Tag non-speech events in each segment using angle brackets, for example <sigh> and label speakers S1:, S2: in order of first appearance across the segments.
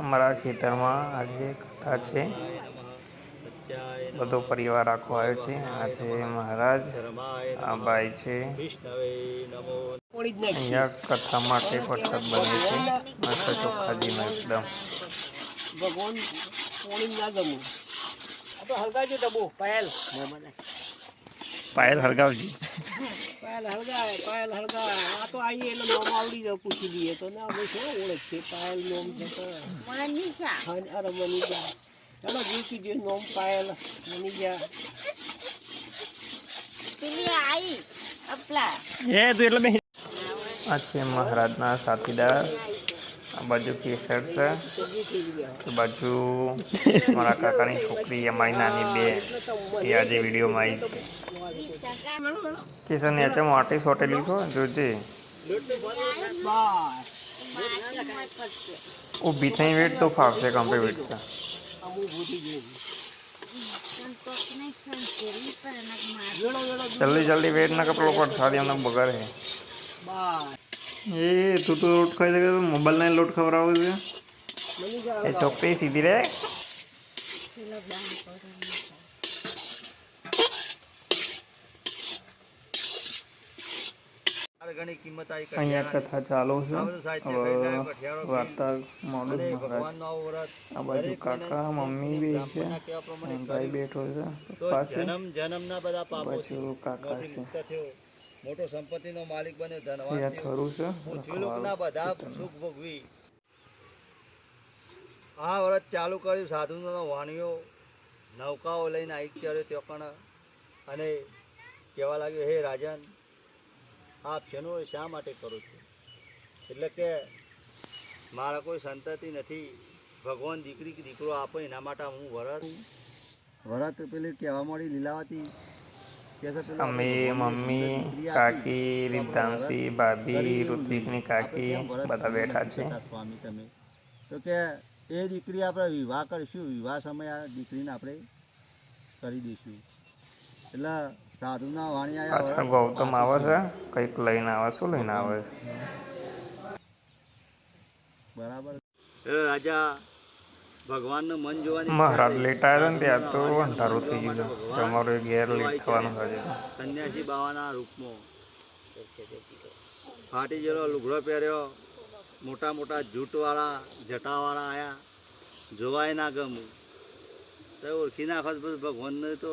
S1: અમારા ખેતરમાં આજે કથા છે. બધો પરિવાર આખો આવ્યો છે. આ છે મહારાજ આ ભાઈ છે. અહીંયા કથા માટે પ્રસાદ બને છે. મસ્ત ચોખ્ખાજીનો એકદમ.
S2: ભગવાન પોણી ના ગમું. આ તો હલગાવજો ડબ્બો પાયલ.
S1: પાયલ હરગાવજી
S2: પાયલ હલગાય પાયલ આ તો આઈ એનો નામ આવડી જાય પૂછી દઈએ તો ના અમે શું ઓળખ? છે પાયલ નોમ છે તો
S3: મનીષા.
S2: હા અરે મનીષા. ચાલો જીતી જે નોમ પાયલ મનીષા.
S3: પેલી આઈ અપલા.
S1: એ તું એટલે આ છે મહારાજના સાથીદાર. આ બાજુ કેસર છે. આ બાજુ મારા કાકાની છોકરી અમારી નાની બે. એ આજે વિડીયોમાં આવી. છે કેસરની અચ્છા મોટી સોટેલી છો? જોજે. ઊભી થઈ વેટ તો ફાવશે કંપે વેટ
S2: તો.
S1: જલ્દી જલ્દી વેટ ના કપડો પર સારી અમને બગર
S2: હે
S1: એ, તું તો લોટ ખાઈ શકે મોબાઈલ ના લોટ ખવડાવું છે. એ છોકરી સીધી રે
S3: પેલો દાન કરો
S4: ઘણી કિંમત આવી
S1: અહીંયા કથા ચાલુ છે. હવે વાર્તા મોડું મહારાજ. આ બાજુ કાકા મમ્મી બે છે. ભાઈ બેઠો છે.
S4: તો
S1: પપ્પા છે
S4: જન્મ જન્મના બધા પાપો
S1: કાકા છે.
S4: મોટો સંપત્તિનો માલિક બન્યો ધનવાન
S1: અહીંયા છે.
S4: પૃથ્વીલોકના બધા સુખ ભોગવી. આ વ્રત ચાલુ કર્યું સાધુનો વાણીઓ નૌકાઓ લઈને આવી કર્યો ત્યાં પણ અને કહેવા લાગ્યો હે રાજન આપ શેનો શા માટે કરો છો? એટલે કે મારા કોઈ સંતતિ નથી. ભગવાન દીકરી કે દીકરો આપે એના માટે હું વરત વરત પેલી કહેવા મળી લીલાવતી?
S1: અમે મમ્મી. કાકી રીતાંશી ભાભી ઋત્વિકની કાકી બધા બેઠા છે?
S4: સ્વામી તમે? તો કે એ દીકરી આપણે વિવાહ કરીશું. વિવાહ સમયે આ દીકરીને આપણે કરી દઈશું. એટલે
S1: પાછા
S4: આવ્યા
S1: ગૌતમ આવે છે કંઈક લઈને આવે શું લઈને આવે છે?
S4: બરાબર. રાજા ભગવાનનું મન જોવાની
S1: મહારાજ લેટ આવ્યા ને ત્યાં તો અંધારું થઈ ગયું છે. તમારું ઘેર લેટ થવાનું છે.
S4: સંન્યાસી બાવાના રૂપમાં. ફાટી જેલો લુગડો પહેર્યો મોટા મોટા જૂટવાળા જટાવાળા આયા. જોવાય ના ગમું તો ઓળખી નાખો ભગવાનને તો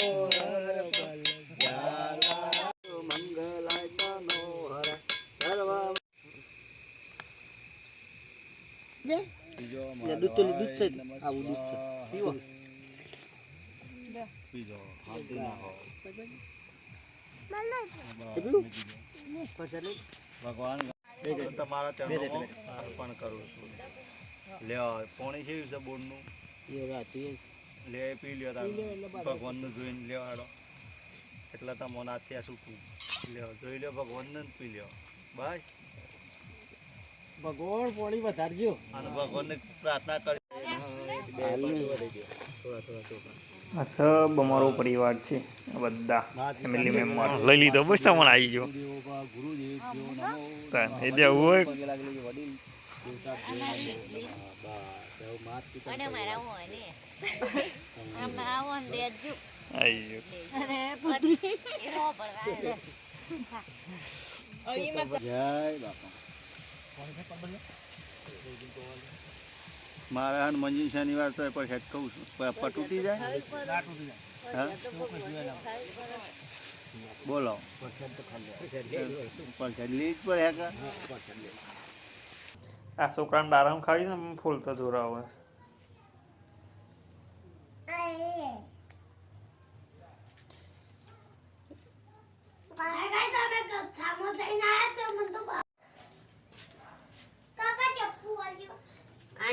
S2: દૂધ તો દૂધ છે આવું દૂધ છે. પીવો
S4: પીજો હાથી ના હો ભગવાન તમારા ચરણોમાં અર્પણ કરું છું. લે પોણી છે છે બોર્ડનું લે પી લ્યો ભગવાનનું જોઈને લેવાડો એટલે તમે આ શું લે જોઈ લ્યો ભગવાનને જ પી લ્યો બસ
S2: ભગવાન પાણી વધારજો.
S4: અને ભગવાનને પ્રાર્થના કરી.
S1: સબ અમારો પરિવાર છે બધા ફેમિલી મેમ્બર લઈ લીધો બસ તમને આવી ગયો. હોય.
S3: આવો
S1: ગયો.
S4: જય બાપા. મારે હા મંજિન શનિવાર તો એ પર હેડ કહું છું. પ- પ તૂટી જાય? હા? બોલો. પર લીજ પર હે
S1: આ છોકરાને ડારામ ખાવી ને ફૂલ તો જોરા હોય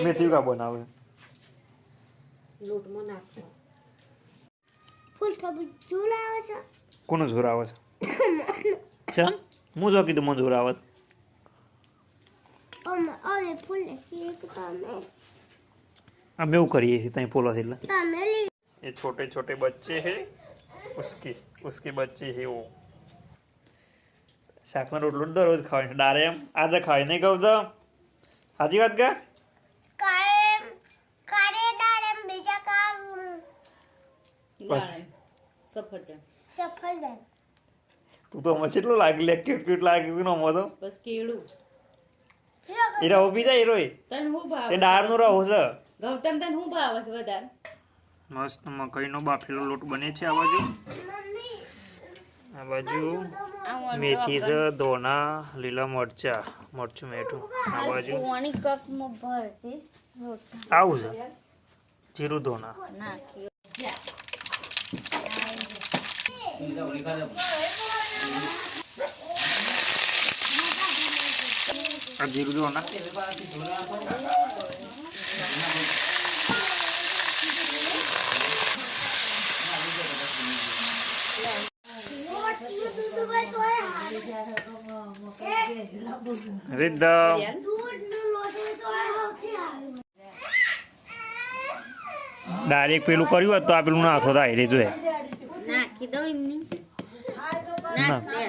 S1: મેથી કા બનાવે
S3: ફૂલ થબુ ચૂલાવે છે
S1: કોનું જોર આવે છે <laughs> છે હું જો કીધું મને જોર આવે છે?
S5: અમે અમે ફૂલ શીખ તમે
S1: અમે એવું કરીએ છીએ ત્યાં પોલો એટલે
S5: તમે લી
S1: ये छोटे छोटे बच्चे हैं उसके उसके बच्चे हैं वो શાકનો રોટલો તો દરરોજ ખાવાની ડારે એમ આજે ખાય નહીં કહું તો સાચી વાત કે
S3: સફરજન.
S5: સફરજન.
S1: તું તો મને કેટલું લાગી લે ક્યુટ ક્યુટ લાગી તું નમો તો.
S3: બસ કેળું.
S1: એ ઊભી જાય એ રોય
S3: તને હું ભાવ?
S1: એ ડાળનું રહો છે.
S3: ગૌતમ તન હું ભાવ છે વધાર?
S1: મસ્ત મકાઈનો બાફેલો લોટ બને છે આ બાજુ. આ બાજુ મેથી છે ધોના લીલા મરચા મરચું મેઠું. આ બાજુ.
S3: પોણી કપમાં ભરતી
S1: આવું છે. જીરું ધોના.
S3: નાખી
S1: આ જીરું રીત
S5: હોય સારું
S1: ડાયરેક્ટ પેલું કર્યું હોત તો આ પેલું ના થતા એ જોઈએ
S3: નાખી દો એમની.
S1: ના.
S3: નાખ દે.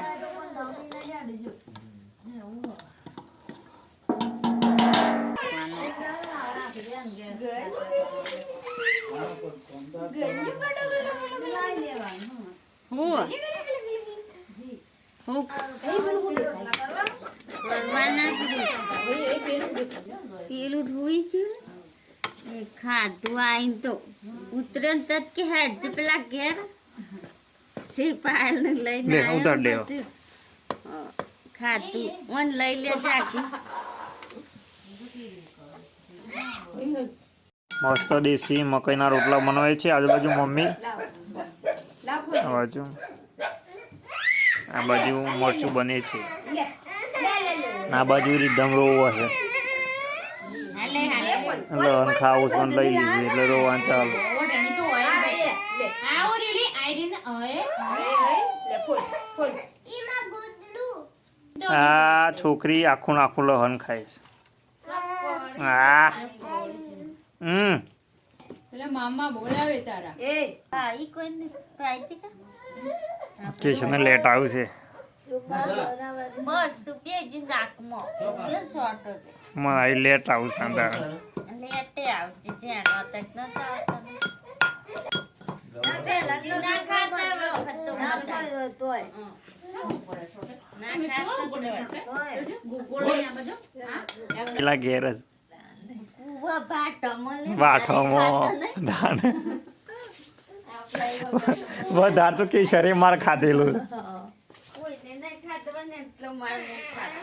S3: હું હું કરવાના પેલું ધોઈ છે. ખાધું આઈને તો. ઉતરે તત કે હેડ પેલા ઘેર પાયલ ને લઈને
S1: ઉતાર દેવો.
S3: ખાતું ઓન લઈ લે જાકી
S1: મસ્ત દેશી મકાઈના રોટલા બનાવે છે. આજુબાજુ મમ્મી. આ બાજુ. આ બાજુ મરચું બને છે. આ બાજુ રીધમ રોવો છે. એટલે ખાવું પણ લઈ લીધું એટલે રોવાનું ચાલુ
S3: ઓઢણી તો હોય આવો રેડી આઈડીને ઓય
S5: એમાં ગુદલું
S1: આ છોકરી આખું આખું લહન ખાય છે. આ. હમ. કેશને લેટ આવ્યું છે. લેટ તારે
S3: લેટે આવજે
S1: પેલા ઘેર જ વાઠોમાં વધારે તો માર ખાધેલું
S3: ને એટલો માર ખાતો.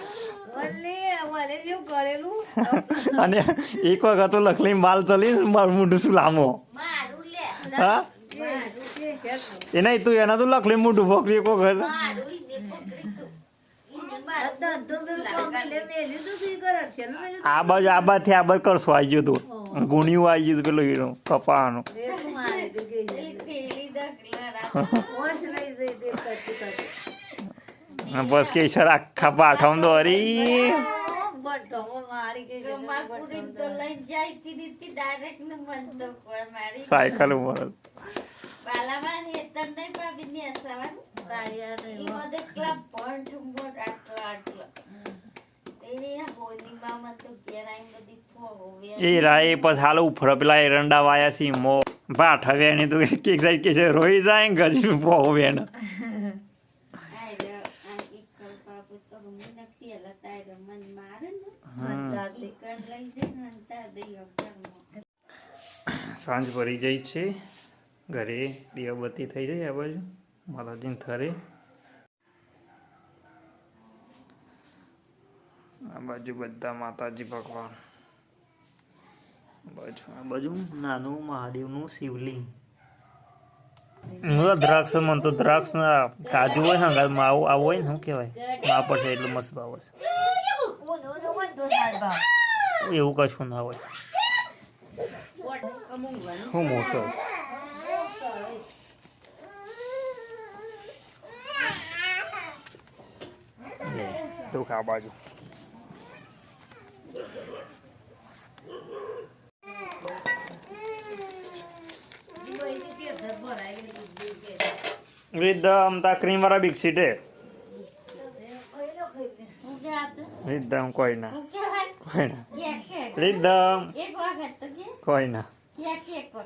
S1: અને એક વખત તો લખલી માલ ચલી મારું મોઢું શું લાંબો હા એ નહીં તું એના તો લખલી મોઢું પકડી એક વખત
S3: મારું ઈને પકડી તું. ઈને મારું
S1: આ બાજુ આ બાજુ આ બાજુ કરશો આવી ગયું તું. ગુણિયું આવી ગયું તું પેલું હીરો કપાવાનું બસ કે સર આખા પાઠમ દોરી
S3: ગમાકુડી તો લઈ જાય કીધી તી direct ને મન તો કોઈ મારી
S1: સાયકલ ઉપર
S3: એની.
S1: એ રાય પછી હાલ ઉફર પેલા એરંડા વાયા સી મો પાઠવે ને તો એક એક સાઈડ કે છે રોઈ જાય ને ગજી પો હવે
S3: આય રે, આ ઈકલ બાપુ તો ગમે નથી એલા તારે મન મારે ને. ઈકલ લઈ જાય ને અંતાર દઈ ઘરમાં.
S1: સાંજ પડી જાય છે ઘરે દીવાબત્તી થઈ જાય આ બાજુ. માતાજીને થરે. આ બાજુ બધા માતાજી ભગવાન. આ બાજુ આ બાજુ નાનું મહાદેવનું શિવલિંગ. હું દ્રાક્ષ મન તો દ્રાક્ષ ના કાજુ હોય ને હંગાતમાં આવું આવો હોય ને શું કહેવાય? મા પડશે છે એટલું મસ્ત ભાવ છે એવું કશું ના હોય. હું મોસો? તું ખા બાજુ. તા ક્રીમ વાળા બિસ્કીટ હે.
S3: હું
S1: કોઈ ના. કોઈ ના. રીધમ કોઈ ના.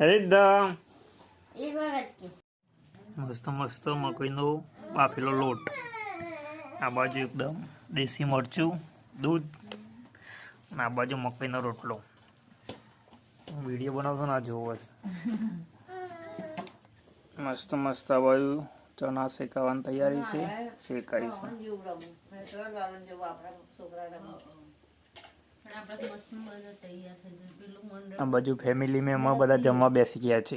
S1: રીધમ મસ્ત મસ્ત મકઈનો બાફેલો લોટ. આ બાજુ એકદમ. દેશી મરચું, દૂધ, અને આ બાજુ મકઈનો રોટલો. વીડિયો વીડિયો બનાવતો ના જોવો મસ્ત મસ્ત આ બાજુ ચણા શેકાવાની તૈયારી છે, શેકાઈ છે. આ બાજુ ફેમિલી મેં બધા જમવા બેસી ગયા છે.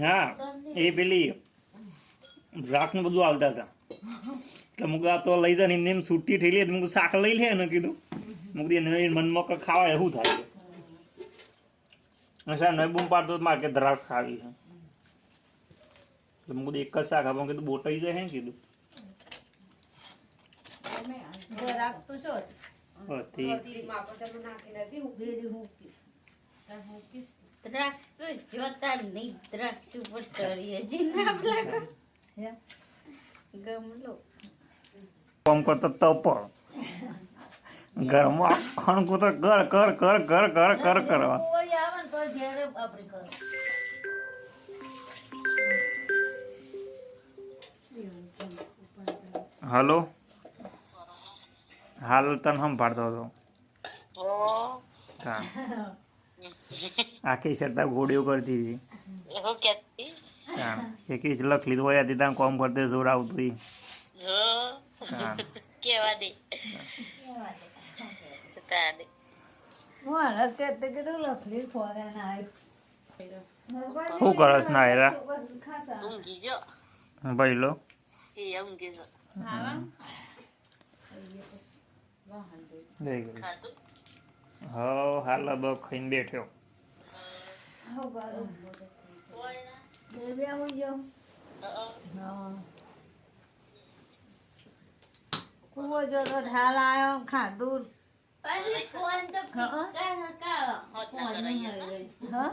S3: ના
S1: એ પેલી દ્રાક્ષ ને બધું આવતા હતા. એટલે આ તો લઈ જાય એમને એમ છૂટી થઈ લે મુક શાક લઈ લે ને કીધું. મુક એને મનમાં ખાવા એવું થાય અને નહીં બૂમ પાડતો માર કે દ્રાક્ષ ખાવી છે. એક જ શાક આપણે કીધું, બોટાઈ જાય ને, કીધું.
S3: ઉપર ચડીએ જી નામ ગમલો
S1: કામ કરતો તપ ઘરમાં આખણ કૂતો કર કર કર કર કર કરવા. હલો? હાલ તને સંભાળતો હતો? હા <laughs> આખી શરતા ગોળીઓ કરતી હતી. હા એક જ લખ લીધું હોય હતી ત્યાં કોમ કરતે જોર આવતું. હા. શું કરસ ના હેરા? ભાઈ લો. લઈ ગયો હો હાલ બ ખાઈને બેઠ્યો
S5: ખાધું
S3: અરે ફોન તો પીકા નકા ફોન નહીં આવી
S5: હા?